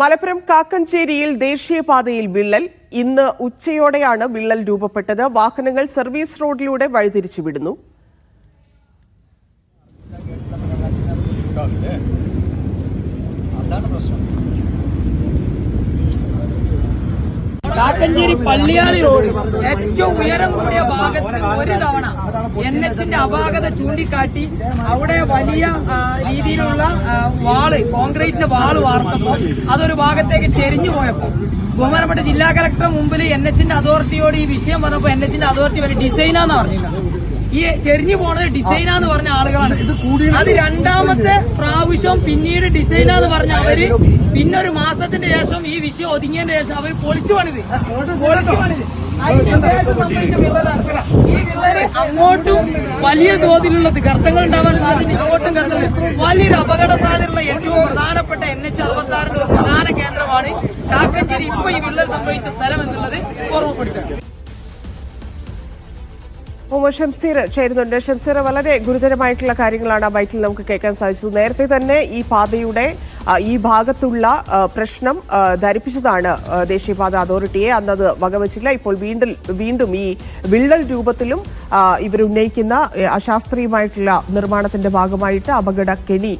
മലപ്പുറം കാക്കഞ്ചേരിയിൽ ദേശീയപാതയിൽ വിള്ളൽ. ഇന്ന് ഉച്ചയോടെയാണ് വിള്ളൽ രൂപപ്പെട്ടത്. വാഹനങ്ങൾ സർവീസ് റോഡിലൂടെ വഴിതിരിച്ചു വിടുന്നു. കാക്കഞ്ചേരി പള്ളിയാളി റോഡ് ഏറ്റവും ഉയരം കൂടിയ ഭാഗത്ത് ഒരു തവണ എൻ എച്ചിന്റെ അപാകത ചൂണ്ടിക്കാട്ടി അവിടെ വലിയ രീതിയിലുള്ള വാൾ കോൺക്രീറ്റിന്റെ വാൾ വാർത്തപ്പോൾ അതൊരു ഭാഗത്തേക്ക് ചെരിഞ്ഞു പോയപ്പോൾ ബഹുമാനപ്പെട്ട ജില്ലാ കളക്ടർ മുമ്പിൽ എൻ എച്ചിന്റെ അതോറിറ്റിയോട് ഈ വിഷയം പറഞ്ഞപ്പോൾ എൻ എച്ചിന്റെ അതോറിറ്റി വരെ ഡിസൈനാന്ന് പറഞ്ഞിട്ടുണ്ട് ഈ ചെരിഞ്ഞു പോണത് ഡിസൈനാന്ന് പറഞ്ഞ ആളുകളാണ്. അത് രണ്ടാമത്തെ പ്രാവശ്യം പിന്നീട് ഡിസൈനാന്ന് പറഞ്ഞ അവർ പിന്നൊരു മാസത്തിന്റെ ശേഷം ഈ വിഷയം ഒതുങ്ങിയതിന് ശേഷം അവർ പൊളിച്ചു പണിത്. പൊളിച്ചു പണിത്. ഈ വിള്ളൽ അങ്ങോട്ടും വലിയ തോതിലുള്ള ഗർത്തങ്ങൾ ഉണ്ടാവാൻ സാധ്യത ഇങ്ങോട്ടും ഗർത്തങ്ങൾ വലിയൊരു അപകട സാധ്യതയുള്ള ഏറ്റവും പ്രധാനപ്പെട്ട എൻ എച്ച് അറുപത്തി ആറിന്റെ ഒരു പ്രധാന കേന്ദ്രമാണ് കാക്കഞ്ചേരി. ഇപ്പൊ ഈ വിള്ളൽ സംഭവിച്ച സ്ഥലം എന്നുള്ളത് ഓർമ്മപ്പെടുത്തുക. ഓ ഷംസീർ ചേരുന്നുണ്ട്. ഷംസീർ വളരെ ഗുരുതരമായിട്ടുള്ള കാര്യങ്ങളാണ് ബൈക്കിൽ നമുക്ക് കേൾക്കാൻ സാധിച്ചത്. നേരത്തെ തന്നെ ഈ പാതയുടെ ഈ ഭാഗത്തുള്ള പ്രശ്നം ധരിപ്പിച്ചതാണ് ദേശീയപാത അതോറിറ്റിയെ. അന്നത് വകവച്ചില്ല ഇപ്പോൾ വീണ്ടും വീണ്ടും ഈ വിള്ളൽ രൂപത്തിലും ഇവരുന്നയിക്കുന്ന അശാസ്ത്രീയമായിട്ടുള്ള നിർമ്മാണത്തിന്റെ ഭാഗമായിട്ട് അപകട കെണി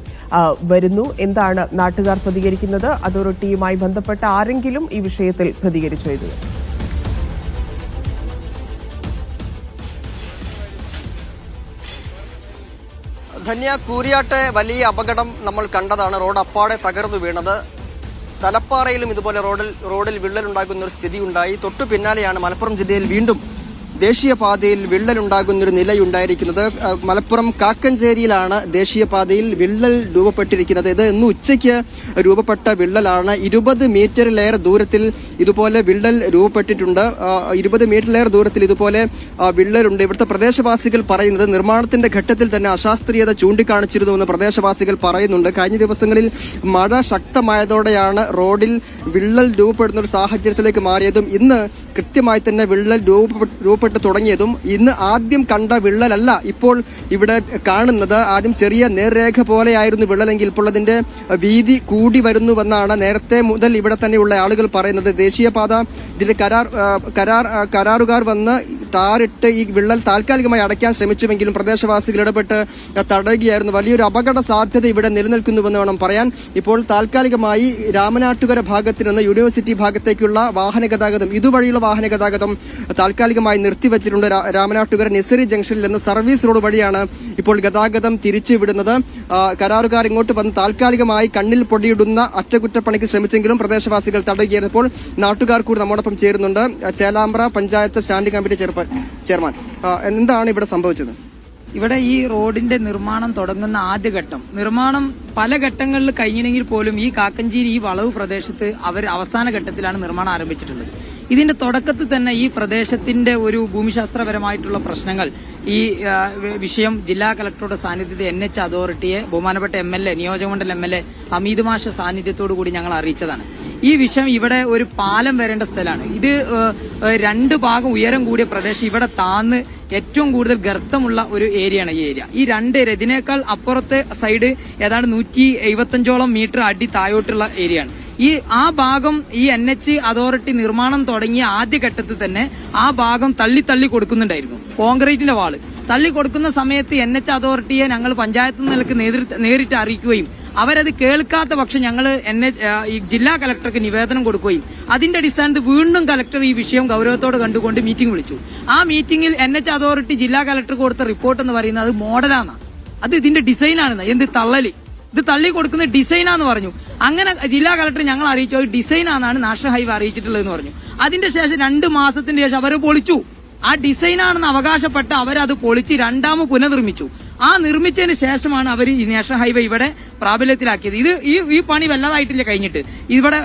വരുന്നു. എന്താണ് നാട്ടുകാർ പ്രതികരിക്കുന്നത്? അതോറിറ്റിയുമായി ബന്ധപ്പെട്ട ആരെങ്കിലും ഈ വിഷയത്തിൽ പ്രതികരിച്ചു ധന്യ കൂരിയാട്ടെ വലിയ അപകടം നമ്മൾ കണ്ടതാണ്. റോഡ് അപ്പാടെ തകർന്നു വീണത്. തലപ്പാറയിലും ഇതുപോലെ റോഡിൽ റോഡിൽ വിള്ളലുണ്ടാക്കുന്ന ഒരു സ്ഥിതി ഉണ്ടായി തൊട്ടു പിന്നാലെയാണ് മലപ്പുറം ജില്ലയിൽ വീണ്ടും ദേശീയപാതയിൽ വിള്ളലുണ്ടാകുന്നൊരു നിലയുണ്ടായിരിക്കുന്നത് മലപ്പുറം കാക്കഞ്ചേരിയിലാണ് ദേശീയപാതയിൽ വിള്ളൽ രൂപപ്പെട്ടിരിക്കുന്നത്. ഇത് ഇന്ന് ഉച്ചയ്ക്ക് രൂപപ്പെട്ട വിള്ളലാണ്. ഇരുപത് മീറ്ററിലേറെ ദൂരത്തിൽ ഇതുപോലെ വിള്ളൽ രൂപപ്പെട്ടിട്ടുണ്ട്. ഇരുപത് മീറ്ററിലേറെ ദൂരത്തിൽ ഇതുപോലെ വിള്ളലുണ്ട്. ഇവിടുത്തെ പ്രദേശവാസികൾ പറയുന്നത് നിർമ്മാണത്തിന്റെ ഘട്ടത്തിൽ തന്നെ അശാസ്ത്രീയത ചൂണ്ടിക്കാണിച്ചിരുന്നുവെന്ന് പ്രദേശവാസികൾ പറയുന്നുണ്ട്. കഴിഞ്ഞ ദിവസങ്ങളിൽ മഴ ശക്തമായതോടെയാണ് റോഡിൽ വിള്ളൽ രൂപപ്പെടുന്ന ഒരു സാഹചര്യത്തിലേക്ക് മാറിയതും ഇന്ന് കൃത്യമായി തന്നെ വിള്ളൽ രൂപപ്പെ- രൂപപ്പെട്ട് തുടങ്ങിയതും ഇന്ന് ആദ്യം കണ്ട വിള്ളലല്ല ഇപ്പോൾ ഇവിടെ കാണുന്നത്. ആദ്യം ചെറിയ നേർരേഖ പോലെയായിരുന്നു വിള്ളലെങ്കിൽ ഇപ്പോൾ അതിന്റെ വീതി കൂടി വരുന്നുവെന്നാണ് നേരത്തെ മുതൽ ഇവിടെ തന്നെയുള്ള ആളുകൾ പറയുന്നത്. ദേശീയപാത ഇതിന്റെ കരാർ കരാർ കരാറുകാർ വന്ന് ടാറിട്ട് ഈ വിള്ളൽ താൽക്കാലികമായി അടയ്ക്കാൻ ശ്രമിച്ചുവെങ്കിലും പ്രദേശവാസികൾ ഇടപെട്ട് തടയുകയായിരുന്നു. വലിയൊരു അപകട സാധ്യത ഇവിടെ നിലനിൽക്കുന്നുവെന്ന് വേണം പറയാൻ. ഇപ്പോൾ താൽക്കാലികമായി രാമനാട്ടുകര ഭാഗത്ത് നിന്ന് യൂണിവേഴ്സിറ്റി ഭാഗത്തേക്കുള്ള വാഹന ഗതാഗതം ഇതുവഴിയുള്ള വാഹന ഗതാഗതം താൽക്കാലികമായി നിർത്തിവച്ചിട്ടുണ്ട്. രാമനാട്ടുകര നെസറി ജംഗ്ഷനിൽ നിന്ന് സർവീസ് റോഡ് വഴിയാണ് ഇപ്പോൾ ഗതാഗതം തിരിച്ചുവിടുന്നത്. കരാറുകാർ ഇങ്ങോട്ട് വന്ന് താൽക്കാലികമായി കണ്ണിൽ പൊടിയിടുന്ന അറ്റകുറ്റപ്പണിക്ക് ശ്രമിച്ചെങ്കിലും പ്രദേശവാസികൾ തടയുകയായിരുന്നപ്പോൾ നാട്ടുകാർ കൂടി നമ്മോടൊപ്പം ചേരുന്നുണ്ട്. ചേലാമ്പ്ര പഞ്ചായത്ത് സ്റ്റാൻഡിംഗ് കമ്മിറ്റി ചെയർപ- ചെയർമാൻ എന്താണ് ഇവിടെ സംഭവിച്ചത്? ഇവിടെ ഈ റോഡിന്റെ നിർമ്മാണം തുടങ്ങുന്ന ആദ്യഘട്ടം നിർമ്മാണം പല ഘട്ടങ്ങളിൽ കഴിഞ്ഞില്ലെങ്കിൽ പോലും ഈ കാക്കഞ്ചേരി ഈ വളവ് പ്രദേശത്ത് അവർ അവസാന ഘട്ടത്തിലാണ് നിർമ്മാണം ആരംഭിച്ചിട്ടുള്ളത്. ഇതിന്റെ തുടക്കത്തിൽ തന്നെ ഈ പ്രദേശത്തിന്റെ ഒരു ഭൂമിശാസ്ത്രപരമായിട്ടുള്ള പ്രശ്നങ്ങൾ ഈ വിഷയം ജില്ലാ കളക്ടറുടെ സാന്നിധ്യത്തിൽ എൻ എച്ച് അതോറിറ്റിയെ ബഹുമാനപ്പെട്ട എം എൽ എ നിയോജകമണ്ഡലം എം എൽ എ അമീത് മാഷ സാന്നിധ്യത്തോടു കൂടി ഞങ്ങൾ അറിയിച്ചതാണ്. ഈ വിഷം ഇവിടെ ഒരു പാലം വരേണ്ട സ്ഥലമാണ്. ഇത് രണ്ട് ഭാഗം ഉയരം കൂടിയ പ്രദേശം ഇവിടെ താന്ന് ഏറ്റവും കൂടുതൽ ഗർത്തമുള്ള ഒരു ഏരിയയാണ് ഈ ഏരിയ. ഈ രണ്ട് ഏരിയ ഇതിനേക്കാൾ അപ്പുറത്തെ സൈഡ് ഏതാണ്ട് നൂറ്റി എഴുപത്തഞ്ചോളം മീറ്റർ അടി താഴോട്ടുള്ള ഏരിയയാണ്. ഈ ആ ഭാഗം ഈ എൻ എച്ച് അതോറിറ്റി നിർമ്മാണം തുടങ്ങിയ ആദ്യഘട്ടത്തിൽ തന്നെ ആ ഭാഗം തള്ളി തള്ളി കൊടുക്കുന്നുണ്ടായിരുന്നു. കോൺക്രീറ്റിന്റെ വാൾ. തള്ളി കൊടുക്കുന്ന സമയത്ത് എൻ എച്ച് അതോറിറ്റിയെ ഞങ്ങൾ പഞ്ചായത്ത് നിലയ്ക്ക് നേരിട്ട് അറിയിക്കുകയും അവരത് കേൾക്കാത്ത പക്ഷം ഞങ്ങൾ എന്നെ ഈ ജില്ലാ കലക്ടർക്ക് നിവേദനം കൊടുക്കുകയും അതിന്റെ അടിസ്ഥാനത്തിൽ വീണ്ടും കലക്ടർ ഈ വിഷയം ഗൗരവത്തോട് കണ്ടുകൊണ്ട് മീറ്റിംഗ് വിളിച്ചു. ആ മീറ്റിംഗിൽ എൻ എച്ച് അതോറിറ്റി ജില്ലാ കലക്ടർ കൊടുത്ത റിപ്പോർട്ട് എന്ന് പറയുന്നത് അത് മോഡലാണ് അത് ഇതിന്റെ ഡിസൈനാണ് എന്ത് തള്ളൽ? ഇത് തള്ളി കൊടുക്കുന്ന ഡിസൈനാന്ന് പറഞ്ഞു. അങ്ങനെ ജില്ലാ കലക്ടർ ഞങ്ങൾ അറിയിച്ചു. അത് ഡിസൈനാണെന്നാണ് നാഷണൽ ഹൈവേ അറിയിച്ചിട്ടുള്ളതെന്ന് പറഞ്ഞു. അതിന്റെ ശേഷം രണ്ട് മാസത്തിന്റെ ശേഷം അവർ പൊളിച്ചു. ആ ഡിസൈനാണെന്ന് അവകാശപ്പെട്ട് അവരത് പൊളിച്ച് രണ്ടാമത് പുനർനിർമ്മിച്ചു. ആ നിർമ്മിച്ചതിന് ശേഷമാണ് അവർ ഈ നാഷണൽ ഹൈവേ ഇവിടെ പ്രാബല്യത്തിലാക്കിയത്. ഇത് ഈ ഈ പണി വല്ലതായിട്ടില്ല കഴിഞ്ഞിട്ട്. ഇവിടെ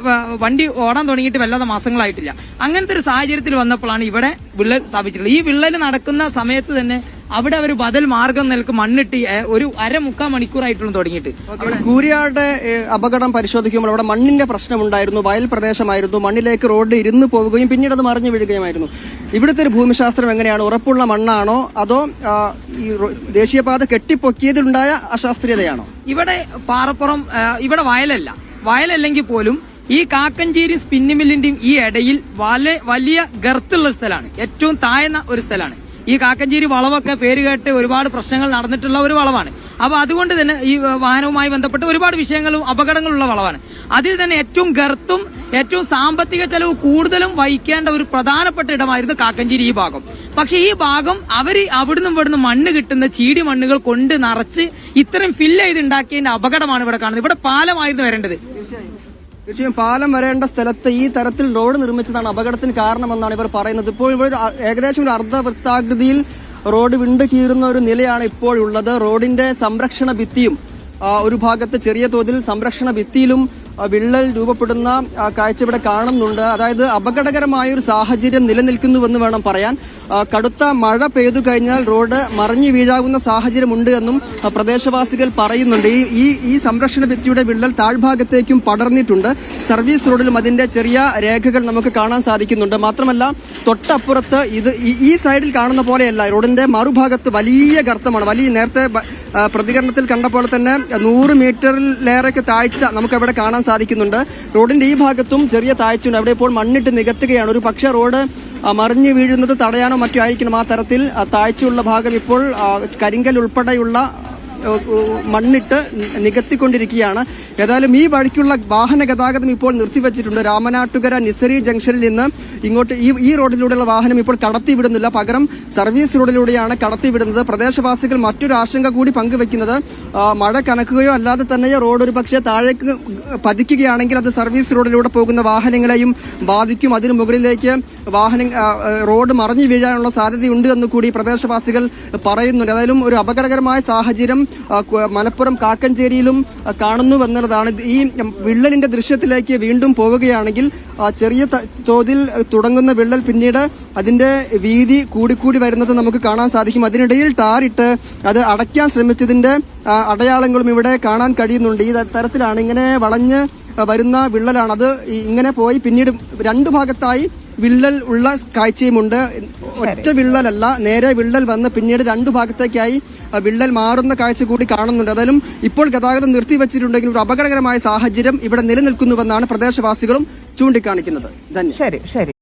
വണ്ടി ഓടാൻ തുടങ്ങിയിട്ട് വല്ലാതെ മാസങ്ങളായിട്ടില്ല. അങ്ങനത്തെ ഒരു സാഹചര്യത്തിൽ വന്നപ്പോഴാണ് ഇവിടെ വിള്ളൽ സ്ഥാപിച്ചിട്ടുള്ളത്. ഈ വിള്ളൽ നടക്കുന്ന സമയത്ത് തന്നെ അവിടെ അവർ ബദൽ മാർഗം നിലയ്ക്ക് മണ്ണിട്ട് ഒരു അര മുക്കാൽ മണിക്കൂറായിട്ടുള്ള തുടങ്ങിയിട്ട്. കൂരിയാട് അപകടം പരിശോധിക്കുമ്പോൾ അവിടെ മണ്ണിന്റെ പ്രശ്നമുണ്ടായിരുന്നു വയൽ പ്രദേശമായിരുന്നു മണ്ണിലേക്ക് റോഡ് ഇരുന്ന് പോവുകയും പിന്നീട് അത് മറിഞ്ഞു വീഴുകയുമായിരുന്നു. ഇവിടുത്തെ ഒരു ഭൂമിശാസ്ത്രം എങ്ങനെയാണ്? ഉറപ്പുള്ള മണ്ണാണോ? അതോ ഈ ദേശീയപാത കെട്ടിപ്പൊക്കിയതിലുണ്ടായ അശാസ്ത്രീയതയാണോ? ഇവിടെ പാറപ്പുറം ഇവിടെ വയലല്ല. വയലല്ലെങ്കിൽ പോലും ഈ കാക്കഞ്ചേരി സ്പിന്നിമില്ലിന്റെയും ഈ ഇടയിൽ വലിയ ഗർത്തുള്ള ഒരു സ്ഥലമാണ്. ഏറ്റവും താഴ്ന്ന ഒരു സ്ഥലമാണ്. ഈ കാക്കഞ്ചേരി വളവൊക്കെ പേര് കേട്ട് ഒരുപാട് പ്രശ്നങ്ങൾ നടന്നിട്ടുള്ള ഒരു വളവാണ്. അപ്പൊ അതുകൊണ്ട് തന്നെ ഈ വാഹനവുമായി ബന്ധപ്പെട്ട് ഒരുപാട് വിഷയങ്ങളും അപകടങ്ങളുള്ള വളവാണ്. അതിൽ തന്നെ ഏറ്റവും ഗർത്തും ഏറ്റവും സാമ്പത്തിക ചെലവ് കൂടുതലും വഹിക്കേണ്ട ഒരു പ്രധാനപ്പെട്ട ഇടമായിരുന്നു കാക്കഞ്ചേരി ഈ ഭാഗം. പക്ഷെ ഈ ഭാഗം അവർ അവിടുന്ന് ഇവിടുന്ന് മണ്ണ് കിട്ടുന്ന ചീടി മണ്ണുകൾ കൊണ്ട് നിറച്ച് ഇത്രയും ഫില്ല് ചെയ്ത് ഉണ്ടാക്കിയതിന്റെ അപകടമാണ് ഇവിടെ കാണുന്നത്. ഇവിടെ പാലമായിരുന്നു വരേണ്ടത്. തീർച്ചയായും പാലം വരേണ്ട സ്ഥലത്ത് ഈ തരത്തിൽ റോഡ് നിർമ്മിച്ചതാണ് അപകടത്തിന് കാരണമെന്നാണ് ഇവർ പറയുന്നത്. ഇപ്പോൾ ഇവർ ഏകദേശം ഒരു അർദ്ധവൃത്താകൃതിയിൽ റോഡ് വിണ്ട് കീറുന്ന ഒരു നിലയാണ് ഇപ്പോൾ ഉള്ളത്. റോഡിന്റെ സംരക്ഷണ ഭിത്തിയും ഒരു ഭാഗത്ത് ചെറിയ തോതിൽ സംരക്ഷണ ഭിത്തിയിലും വിള്ളൽ രൂപപ്പെടുന്ന കാഴ്ച ഇവിടെ കാണുന്നുണ്ട്. അതായത് അപകടകരമായ ഒരു സാഹചര്യം നിലനിൽക്കുന്നുവെന്ന് വേണം പറയാൻ. കടുത്ത മഴ പെയ്തു കഴിഞ്ഞാൽ റോഡ് മറിഞ്ഞു വീഴാവുന്ന സാഹചര്യമുണ്ട് എന്നും പ്രദേശവാസികൾ പറയുന്നുണ്ട്. ഈ ഈ സംരക്ഷണ ഭിത്തിയുടെ വിള്ളൽ താഴ്ഭാഗത്തേക്കും പടർന്നിട്ടുണ്ട്. സർവീസ് റോഡിലും അതിന്റെ ചെറിയ രേഖകൾ നമുക്ക് കാണാൻ സാധിക്കുന്നുണ്ട്. മാത്രമല്ല തൊട്ടപ്പുറത്ത് ഇത് ഈ- സൈഡിൽ കാണുന്ന പോലെയല്ല. റോഡിന്റെ മറുഭാഗത്ത് വലിയ ഗർത്തമാണ്. വലിയ നേരത്തെ പ്രതികരണത്തിൽ കണ്ട പോലെ തന്നെ നൂറ് മീറ്ററിലേറെയൊക്കെ താഴ്ച നമുക്ക് അവിടെ കാണാൻ സാധിക്കുന്നുണ്ട്. റോഡിന്റെ ഈ ഭാഗത്തും ചെറിയ താഴ്ചയുണ്ട്. അവിടെ ഇപ്പോൾ മണ്ണിട്ട് നികത്തുകയാണ്. ഒരു പക്ഷേ റോഡ് മറിഞ്ഞ് വീഴുന്നത് തടയാനോ മറ്റോ ആയിരിക്കണം ആ തരത്തിൽ. താഴ്ചയുള്ള ഭാഗം ഇപ്പോൾ കരിങ്കൽ ഉൾപ്പെടെയുള്ള മണ്ണിട്ട് നികത്തിക്കൊണ്ടിരിക്കുകയാണ്. ഏതായാലും ഈ വഴിക്കുള്ള വാഹന ഗതാഗതം ഇപ്പോൾ നിർത്തിവച്ചിട്ടുണ്ട്. രാമനാട്ടുകര നിസരി ജംഗ്ഷനിൽ നിന്ന് ഇങ്ങോട്ട് ഈ ഈ റോഡിലൂടെയുള്ള വാഹനം ഇപ്പോൾ കടത്തിവിടുന്നില്ല. പകരം സർവീസ് റോഡിലൂടെയാണ് കടത്തിവിടുന്നത്. പ്രദേശവാസികൾ മറ്റൊരു ആശങ്ക കൂടി പങ്കുവെക്കുന്നത്. മഴ കനക്കുകയോ അല്ലാതെ തന്നെ റോഡ് ഒരു പക്ഷേ താഴേക്ക് പതിക്കുകയാണെങ്കിൽ അത് സർവീസ് റോഡിലൂടെ പോകുന്ന വാഹനങ്ങളെയും ബാധിക്കും. അതിനു മുകളിലേക്ക് വാഹനം റോഡ് മറിഞ്ഞു വീഴാനുള്ള സാധ്യതയുണ്ട് എന്ന് കൂടി പ്രദേശവാസികൾ പറയുന്നുണ്ട്. ഏതായാലും ഒരു അപകടകരമായ സാഹചര്യം മലപ്പുറം കാക്കഞ്ചേരിയിലും കാണുന്നു എന്നുള്ളതാണ്. ഈ വിള്ളലിന്റെ ദൃശ്യത്തിലേക്ക് വീണ്ടും പോവുകയാണെങ്കിൽ ചെറിയ തോതിൽ തുടങ്ങുന്ന വിള്ളൽ പിന്നീട് അതിന്റെ വീതി കൂടിക്കൂടി വരുന്നത് നമുക്ക് കാണാൻ സാധിക്കും. അതിനിടയിൽ ടാറിട്ട് അത് അടയ്ക്കാൻ ശ്രമിച്ചതിന്റെ അടയാളങ്ങളും ഇവിടെ കാണാൻ കഴിയുന്നുണ്ട്. ഈ തരത്തിലാണ് ഇങ്ങനെ വളഞ്ഞ് വരുന്ന വിള്ളലാണ്. അത് ഇങ്ങനെ പോയി പിന്നീട് രണ്ടു ഭാഗത്തായി വിള്ളൽ ഉള്ള കാഴ്ചയുമുണ്ട്. ഒറ്റ വിള്ളലല്ല നേരെ വിള്ളൽ വന്ന് പിന്നീട് രണ്ടു ഭാഗത്തേക്കായി വിള്ളൽ മാറുന്ന കാഴ്ച കൂടി കാണുന്നുണ്ട്. അതായാലും ഇപ്പോൾ ഗതാഗതം നിർത്തിവച്ചിട്ടുണ്ടെങ്കിൽ ഒരു അപകടകരമായ സാഹചര്യം ഇവിടെ നിലനിൽക്കുന്നുവെന്നാണ് പ്രദേശവാസികളും ചൂണ്ടിക്കാണിക്കുന്നത്. ശരി ശരി.